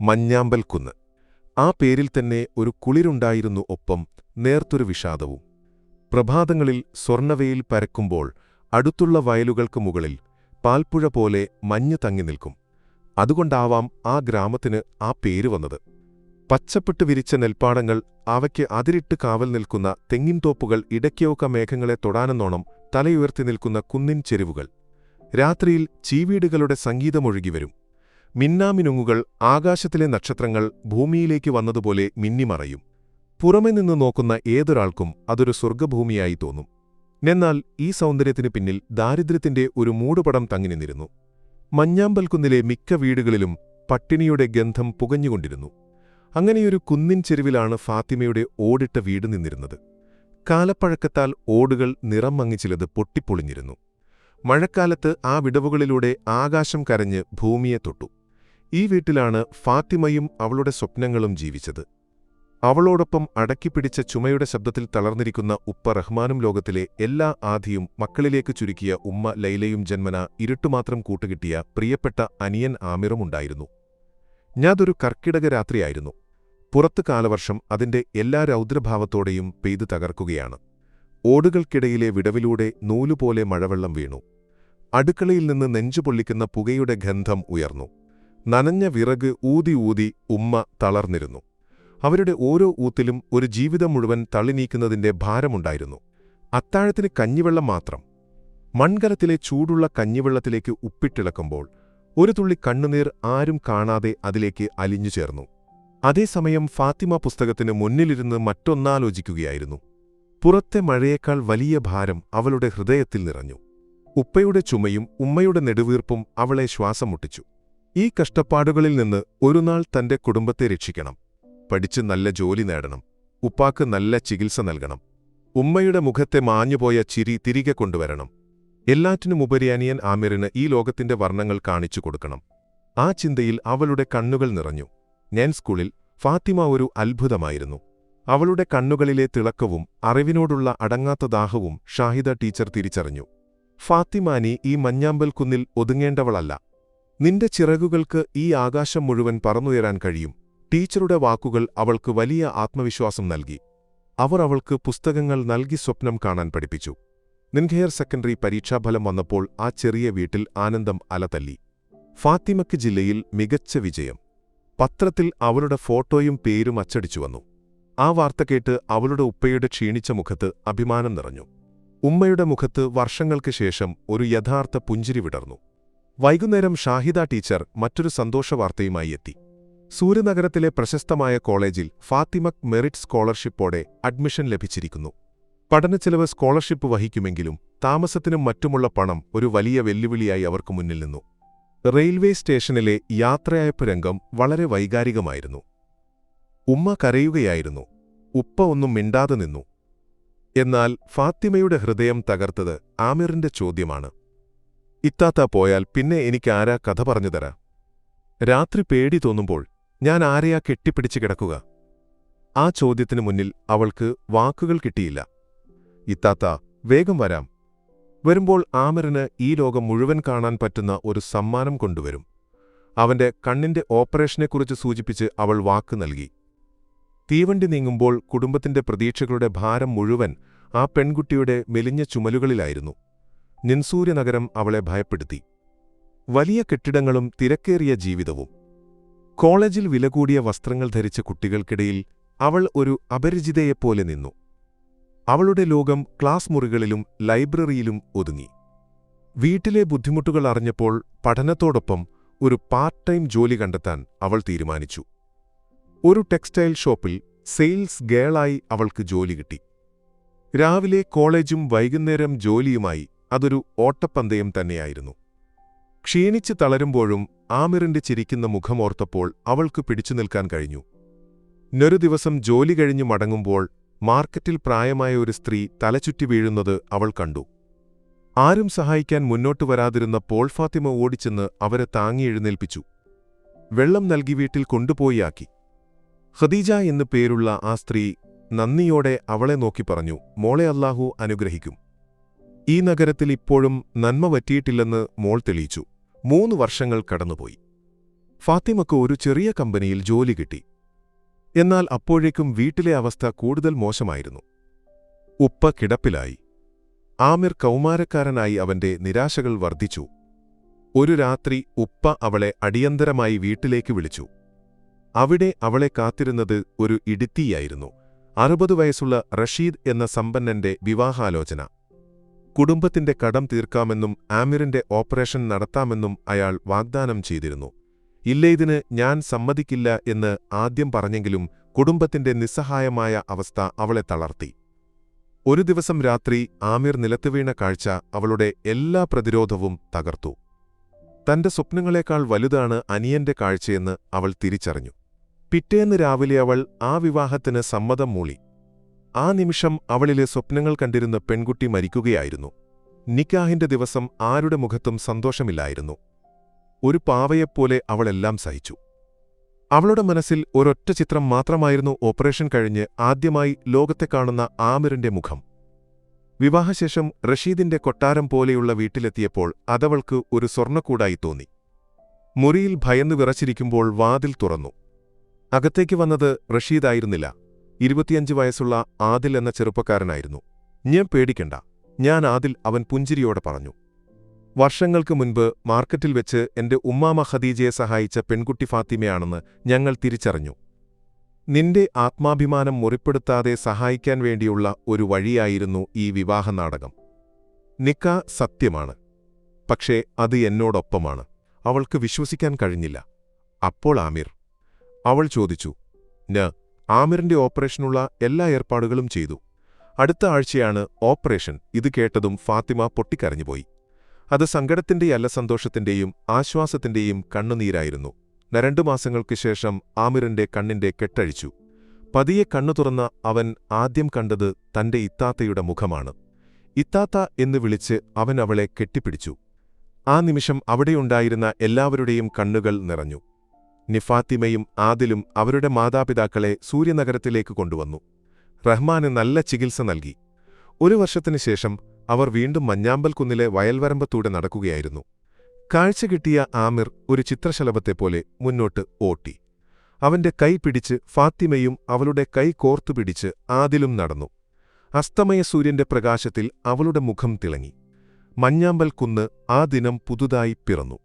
മഞ്ഞാമ്പൽ കുന്ന് ആ പേരിൽ തന്നെ ഒരു കുളിരുണ്ടായിരുന്നു ഒപ്പം നേർത്തൊരു വിഷാദവും. പ്രഭാതങ്ങളിൽ സ്വർണവയിൽ പരക്കുമ്പോൾ അടുത്തുള്ള വയലുകൾക്ക് മുകളിൽ പാൽപ്പുഴ പോലെ മഞ്ഞ് തങ്ങി നിൽക്കും. അതുകൊണ്ടാവാം ആ ഗ്രാമത്തിന് ആ പേര് വന്നത്. പച്ചപ്പെട്ട് വിരിച്ച നെൽപ്പാടങ്ങൾ അവയ്ക്ക് അതിരിട്ട് കാവൽ നിൽക്കുന്ന തെങ്ങിൻതോപ്പുകൾ ഇടയ്ക്കൊക്ക മേഘങ്ങളെ തൊടാനെന്നോണം തലയുയർത്തി നിൽക്കുന്ന കുന്നിൻ ചെരുവുകൾ. രാത്രിയിൽ ചീവീടുകളുടെ സംഗീതമൊഴുകിവരും മിന്നാമിനുങ്ങുകൾ ആകാശത്തിലെ നക്ഷത്രങ്ങൾ ഭൂമിയിലേക്ക് വന്നതുപോലെ മിന്നിമറയും. പുറമെ നിന്ന് നോക്കുന്ന ഏതൊരാൾക്കും അതൊരു സ്വർഗഭൂമിയായി തോന്നും. എന്നാൽ ഈ സൗന്ദര്യത്തിന് പിന്നിൽ ദാരിദ്ര്യത്തിന്റെ ഒരു മൂടുപടം തങ്ങി നിന്നിരുന്നു. മഞ്ഞാമ്പൽക്കുന്നിലെ മിക്ക വീടുകളിലും പട്ടിണിയുടെ ഗന്ധം പുകഞ്ഞുകൊണ്ടിരുന്നു. അങ്ങനെയൊരു കുന്നിൻ ചെരുവിലാണ് ഫാത്തിമയുടെ ഓടിട്ട വീട് നിന്നിരുന്നത്. കാലപ്പഴക്കത്താൽ ഓടുകൾ നിറം മങ്ങിച്ചിലത് പൊട്ടിപ്പൊളിഞ്ഞിരുന്നു. മഴക്കാലത്ത് ആ വിടവുകളിലൂടെ ആകാശം കരഞ്ഞ് ഭൂമിയെ തൊട്ടു. ഈ വീട്ടിലാണ് ഫാത്തിമയും അവളുടെ സ്വപ്നങ്ങളും ജീവിച്ചത്. അവളോടൊപ്പം അടക്കിപ്പിടിച്ച ചുമയുടെ ശബ്ദത്തിൽ തളർന്നിരിക്കുന്ന ഉപ്പ റഹ്മാനും ലോകത്തിലെ എല്ലാ ആധിയും മക്കളിലേക്ക് ചുരുക്കിയ ഉമ്മ ലൈലയും ജന്മന ഇരുട്ടുമാത്രം കൂട്ടുകിട്ടിയ പ്രിയപ്പെട്ട അനിയൻ ആമിറുമുണ്ടായിരുന്നു ഞാതൊരു കർക്കിടക രാത്രിയായിരുന്നു. പുറത്ത് കാലവർഷം അതിന്റെ എല്ലാ രൗദ്രഭാവത്തോടെയും പെയ്തു തകർക്കുകയാണ്. ഓടുകൾക്കിടയിലെ വിടവിലൂടെ നൂലുപോലെ മഴവെള്ളം വീണു. അടുക്കളയിൽ നിന്ന് നെഞ്ചുപൊള്ളിക്കുന്ന പുകയുടെ ഗന്ധം ഉയർന്നു. നനഞ്ഞ വിറക് ഊതി ഊതി ഉമ്മ തളർന്നിരുന്നു. അവരുടെ ഓരോ ഊത്തിലും ഒരു ജീവിതം മുഴുവൻ തള്ളിനീക്കുന്നതിന്റെ ഭാരമുണ്ടായിരുന്നു. അത്താഴത്തിന് കഞ്ഞിവെള്ളം മാത്രം. മൺകലത്തിലെ ചൂടുള്ള കഞ്ഞിവെള്ളത്തിലേക്ക് ഉപ്പിട്ടിളക്കുമ്പോൾ ഒരു തുള്ളി കണ്ണുനീർ ആരും കാണാതെ അതിലേക്ക് അലിഞ്ഞു ചേർന്നു. അതേസമയം ഫാത്തിമ പുസ്തകത്തിന് മുന്നിലിരുന്ന് മറ്റൊന്നാലോചിക്കുകയായിരുന്നു. പുറത്തെ മഴയേക്കാൾ വലിയ ഭാരം അവളുടെ ഹൃദയത്തിൽ നിറഞ്ഞു. ഉപ്പയുടെ ചുമയും ഉമ്മയുടെ നെടുവീർപ്പും അവളെ ശ്വാസം മുട്ടിച്ചു. ഈ കഷ്ടപ്പാടുകളിൽ നിന്ന് ഒരു നാൾ തന്റെ കുടുംബത്തെ രക്ഷിക്കണം. പഠിച്ച് നല്ല ജോലി നേടണം. ഉപ്പാക്ക് നല്ല ചികിത്സ നൽകണം. ഉമ്മയുടെ മുഖത്തെ മാഞ്ഞുപോയ ചിരി തിരികെ കൊണ്ടുവരണം. എല്ലാറ്റിനുമുപരിയാനിയൻ ആമിറിന് ഈ ലോകത്തിന്റെ വർണങ്ങൾ കാണിച്ചു കൊടുക്കണം. ആ ചിന്തയിൽ അവളുടെ കണ്ണുകൾ നിറഞ്ഞു. ഞാൻ സ്കൂളിൽ ഫാത്തിമ ഒരു അത്ഭുതമായിരുന്നു. അവളുടെ കണ്ണുകളിലെ തിളക്കവും അറിവിനോടുള്ള അടങ്ങാത്ത ദാഹവും ഷാഹിദ ടീച്ചർ തിരിച്ചറിഞ്ഞു. ഫാത്തിമാനി ഈ മഞ്ഞാമ്പൽ കുന്നിൽ ഒതുങ്ങേണ്ടവളല്ല. നിന്റെ ചിറകുകൾക്ക് ഈ ആകാശം മുഴുവൻ പറന്നുയരാൻ കഴിയും. ടീച്ചറുടെ വാക്കുകൾ അവൾക്ക് വലിയ ആത്മവിശ്വാസം നൽകി. അവർ അവൾക്ക് പുസ്തകങ്ങൾ നൽകി സ്വപ്നം കാണാൻ പഠിപ്പിച്ചു. നിൻഹെയർ സെക്കൻഡറി പരീക്ഷാഫലം വന്നപ്പോൾ ആ ചെറിയ വീട്ടിൽ ആനന്ദം അലതല്ലി. ഫാത്തിമക്ക് ജില്ലയിൽ മികച്ച വിജയം. പത്രത്തിൽ അവളുടെ ഫോട്ടോയും പേരും അച്ചടിച്ചു വന്നു. ആ വാർത്ത കേട്ട് അവളുടെ ഉപ്പയുടെ ക്ഷീണിച്ച മുഖത്ത് അഭിമാനം നിറഞ്ഞു. ഉമ്മയുടെ മുഖത്ത് വർഷങ്ങൾക്ക് ശേഷം ഒരു യഥാർത്ഥ പുഞ്ചിരി വിടർന്നു. വൈകുന്നേരം ഷാഹിദ ടീച്ചർ മറ്റൊരു സന്തോഷവാർത്തയുമായി എത്തി. സൂര്യനഗരത്തിലെ പ്രശസ്തമായ കോളേജിൽ ഫാത്തിമക് മെറിറ്റ് സ്കോളർഷിപ്പോടെ അഡ്മിഷൻ ലഭിച്ചിരിക്കുന്നു. പഠനച്ചെലവ് സ്കോളർഷിപ്പ് വഹിക്കുമെങ്കിലും താമസത്തിനും മറ്റുമുള്ള പണം ഒരു വലിയ വെല്ലുവിളിയായി അവർക്ക് മുന്നിൽ നിന്നു. റെയിൽവേ സ്റ്റേഷനിലെ യാത്രയയപ്പ് രംഗം വളരെ വൈകാരികമായിരുന്നു. ഉമ്മ കരയുകയായിരുന്നു. ഉപ്പ ഒന്നും മിണ്ടാതെ നിന്നു. എന്നാൽ ഫാത്തിമയുടെ ഹൃദയം തകർത്തത് ആമിറിന്റെ ചോദ്യമാണ്. ഇത്താത്ത പോയാൽ പിന്നെ എനിക്കാരാ കഥ പറഞ്ഞുതരാ രാത്രി പേടി തോന്നുമ്പോൾ ഞാൻ ആരെയാ കെട്ടിപ്പിടിച്ച് കിടക്കുക? ആ ചോദ്യത്തിനു മുന്നിൽ അവൾക്ക് വാക്കുകൾ കിട്ടിയില്ല. ഇത്താത്ത വേഗം വരാം. വരുമ്പോൾ ആമിറിന് ഈ ലോകം മുഴുവൻ കാണാൻ പറ്റുന്ന ഒരു സമ്മാനം കൊണ്ടുവരും. അവന്റെ കണ്ണിന്റെ ഓപ്പറേഷനെക്കുറിച്ച് സൂചിപ്പിച്ച് അവൾ വാക്ക് നൽകി. തീവണ്ടി നീങ്ങുമ്പോൾ കുടുംബത്തിന്റെ പ്രതീക്ഷകളുടെ ഭാരം മുഴുവൻ ആ പെൺകുട്ടിയുടെ മെലിഞ്ഞ ചുമലുകളിലായിരുന്നു. നിൻസൂര്യനഗരം അവളെ ഭയപ്പെടുത്തി. വലിയ കെട്ടിടങ്ങളും തിരക്കേറിയ ജീവിതവും. കോളേജിൽ വില കൂടിയ വസ്ത്രങ്ങൾ ധരിച്ച കുട്ടികൾക്കിടയിൽ അവൾ ഒരു അപരിചിതയെപ്പോലെ നിന്നു. അവളുടെ ലോകം ക്ലാസ് മുറികളിലും ലൈബ്രറിയിലും ഒതുങ്ങി. വീട്ടിലെ ബുദ്ധിമുട്ടുകൾ അറിഞ്ഞപ്പോൾ പഠനത്തോടൊപ്പം ഒരു പാർട്ട് ടൈം ജോലി കണ്ടെത്താൻ അവൾ തീരുമാനിച്ചു. ഒരു ടെക്സ്റ്റൈൽ ഷോപ്പിൽ സെയിൽസ് ഗേളായി അവൾക്ക് ജോലി കിട്ടി. രാവിലെ കോളേജും വൈകുന്നേരം ജോലിയുമായി അതൊരു ഓട്ടപ്പന്തയം തന്നെയായിരുന്നു. ക്ഷീണിച്ച് തളരുമ്പോഴും ആമിറിന്റെ ചിരിക്കുന്ന മുഖമോർത്തപ്പോൾ അവൾക്ക് പിടിച്ചു നിൽക്കാൻ കഴിഞ്ഞു. നൊരു ദിവസം ജോലി കഴിഞ്ഞു മടങ്ങുമ്പോൾ മാർക്കറ്റിൽ പ്രായമായ ഒരു സ്ത്രീ തലചുറ്റി വീഴുന്നത് അവൾ കണ്ടു. ആരും സഹായിക്കാൻ മുന്നോട്ടു വരാതിരുന്ന പോൾ ഫാത്തിമ ഓടിച്ചെന്ന് അവരെ താങ്ങി എഴുന്നേൽപ്പിച്ചു. വെള്ളം നൽകി വീട്ടിൽ കൊണ്ടുപോയിയാക്കി. ഖദീജ എന്നു പേരുള്ള ആ സ്ത്രീ നന്ദിയോടെ അവളെ നോക്കി പറഞ്ഞു മോളെ അല്ലാഹു അനുഗ്രഹിക്കും. ഈ നഗരത്തിൽ ഇപ്പോഴും നന്മ പറ്റിയിട്ടില്ലെന്ന് മോൾ തെളിയിച്ചു. മൂന്ന് വർഷങ്ങൾ കടന്നുപോയി. ഫാത്തിമക്ക് ഒരു ചെറിയ കമ്പനിയിൽ ജോലി കിട്ടി. എന്നാൽ അപ്പോഴേക്കും വീട്ടിലെ അവസ്ഥ കൂടുതൽ മോശമായിരുന്നു. ഉപ്പ കിടപ്പിലായി. ആമിർ കൗമാരക്കാരനായി അവന്റെ നിരാശകൾ വർദ്ധിച്ചു. ഒരു രാത്രി ഉപ്പ അവളെ അടിയന്തരമായി വീട്ടിലേക്ക് വിളിച്ചു. അവിടെ അവളെ കാത്തിരുന്നത് ഒരു ഇടുത്തിയായിരുന്നു. അറുപത് വയസ്സുള്ള റഷീദ് എന്ന സമ്പന്നന്റെ വിവാഹാലോചന. കുടുംബത്തിന്റെ കടം തീർക്കാമെന്നും ആമിറിന്റെ ഓപ്പറേഷൻ നടത്താമെന്നും അയാൾ വാഗ്ദാനം ചെയ്തിരുന്നു. ഇല്ല ഇതിന് ഞാൻ സമ്മതിക്കില്ല എന്ന് ആദ്യം പറഞ്ഞെങ്കിലും കുടുംബത്തിന്റെ നിസ്സഹായമായ അവസ്ഥ അവളെ തളർത്തി. ഒരു ദിവസം രാത്രി ആമിർ നിലത്തുവീണ കാഴ്ച അവളുടെ എല്ലാ പ്രതിരോധവും തകർത്തു. തന്റെ സ്വപ്നങ്ങളെക്കാൾ വലുതാണ് അനിയന്റെ കാഴ്ചയെന്ന് അവൾ തിരിച്ചറിഞ്ഞു. പിറ്റേന്ന് രാവിലെ അവൾ ആ വിവാഹത്തിന് സമ്മതം മൂളി. ആ നിമിഷം അവളിലെ സ്വപ്നങ്ങൾ കണ്ടിരുന്ന പെൺകുട്ടി മരിക്കുകയായിരുന്നു. നിക്കാഹിന്റെ ദിവസം ആരുടെ മുഖത്തും സന്തോഷമില്ലായിരുന്നു. ഒരു പാവയെപ്പോലെ അവളെല്ലാം സഹിച്ചു. അവളുടെ മനസ്സിൽ ഒരൊറ്റ ചിത്രം മാത്രമായിരുന്നു ഓപ്പറേഷൻ കഴിഞ്ഞ് ആദ്യമായി ലോകത്തെ കാണുന്ന ആമിറിന്റെ മുഖം. വിവാഹശേഷം റഷീദിന്റെ കൊട്ടാരം പോലെയുള്ള വീട്ടിലെത്തിയപ്പോൾ അതവൾക്ക് ഒരു സ്വർണക്കൂടായി തോന്നി. മുറിയിൽ ഭയന്ന് വിറച്ചിരിക്കുമ്പോൾ വാതിൽ തുറന്നു. അകത്തേക്ക് വന്നത് റഷീദായിരുന്നില്ല. ഇരുപത്തിയഞ്ച് വയസ്സുള്ള ആദിൽ എന്ന ചെറുപ്പക്കാരനായിരുന്നു. ഞാൻ പേടിക്കണ്ട. ഞാൻ ആദിൽ അവൻ പുഞ്ചിരിയോടെ പറഞ്ഞു. വർഷങ്ങൾക്ക് മുൻപ് മാർക്കറ്റിൽ വെച്ച് എന്റെ ഉമ്മാമ ഖദീജയെ സഹായിച്ച പെൺകുട്ടി ഫാത്തിമയാണെന്ന് ഞങ്ങൾ തിരിച്ചറിഞ്ഞു. നിന്റെ ആത്മാഭിമാനം മുറിപ്പെടുത്താതെ സഹായിക്കാൻ വേണ്ടിയുള്ള ഒരു വഴിയായിരുന്നു ഈ വിവാഹ നാടകം. നിക്ക സത്യമാണ്. പക്ഷേ അത് എന്നോടൊപ്പമാണ്. അവൾക്ക് വിശ്വസിക്കാൻ കഴിഞ്ഞില്ല. അപ്പോൾ ആമിർ അവൾ ചോദിച്ചു ന ആമിറിന്റെ ഓപ്പറേഷനുള്ള എല്ലാ ഏർപ്പാടുകളും ചെയ്തു. അടുത്ത ആഴ്ചയാണ് ഓപ്പറേഷൻ. ഇത് കേട്ടതും ഫാത്തിമ പൊട്ടിക്കരഞ്ഞുപോയി. അത് സങ്കടത്തിന്റെയല്ല സന്തോഷത്തിന്റെയും ആശ്വാസത്തിന്റെയും കണ്ണുനീരായിരുന്നു. രണ്ടു മാസങ്ങൾക്ക് ശേഷം ആമിറിന്റെ കണ്ണിന്റെ കെട്ടഴിച്ചു. പതിയെ കണ്ണു തുറന്ന അവൻ ആദ്യം കണ്ടത് തന്റെ ഇത്താത്തയുടെ മുഖമാണ്. ഇത്താത്ത എന്ന് വിളിച്ച് അവൻ അവളെ കെട്ടിപ്പിടിച്ചു. ആ നിമിഷം അവിടെയുണ്ടായിരുന്ന എല്ലാവരുടെയും കണ്ണുകൾ നിറഞ്ഞു. നിഫാത്തിമയും ആദിലും അവരുടെ മാതാപിതാക്കളെ സൂര്യനഗരത്തിലേക്ക് കൊണ്ടുവന്നു. റഹ്മാന് നല്ല ചികിത്സ നൽകി. ഒരു വർഷത്തിനു ശേഷം അവർ വീണ്ടും മഞ്ഞാമ്പൽ കുന്നിലെ വയൽവരമ്പത്തൂടെ നടക്കുകയായിരുന്നു. കാഴ്ച കിട്ടിയ ആമിർ ഒരു ചിത്രശലഭത്തെപ്പോലെ മുന്നോട്ട് ഓട്ടി. അവന്റെ കൈ പിടിച്ച് ഫാത്തിമയും അവളുടെ കൈ കോർത്തുപിടിച്ച് ആദിലും നടന്നു. അസ്തമയ സൂര്യന്റെ പ്രകാശത്തിൽ അവളുടെ മുഖം തിളങ്ങി. മഞ്ഞാമ്പൽ കുന്ന് ആ ദിനം പുതുതായി പിറന്നു.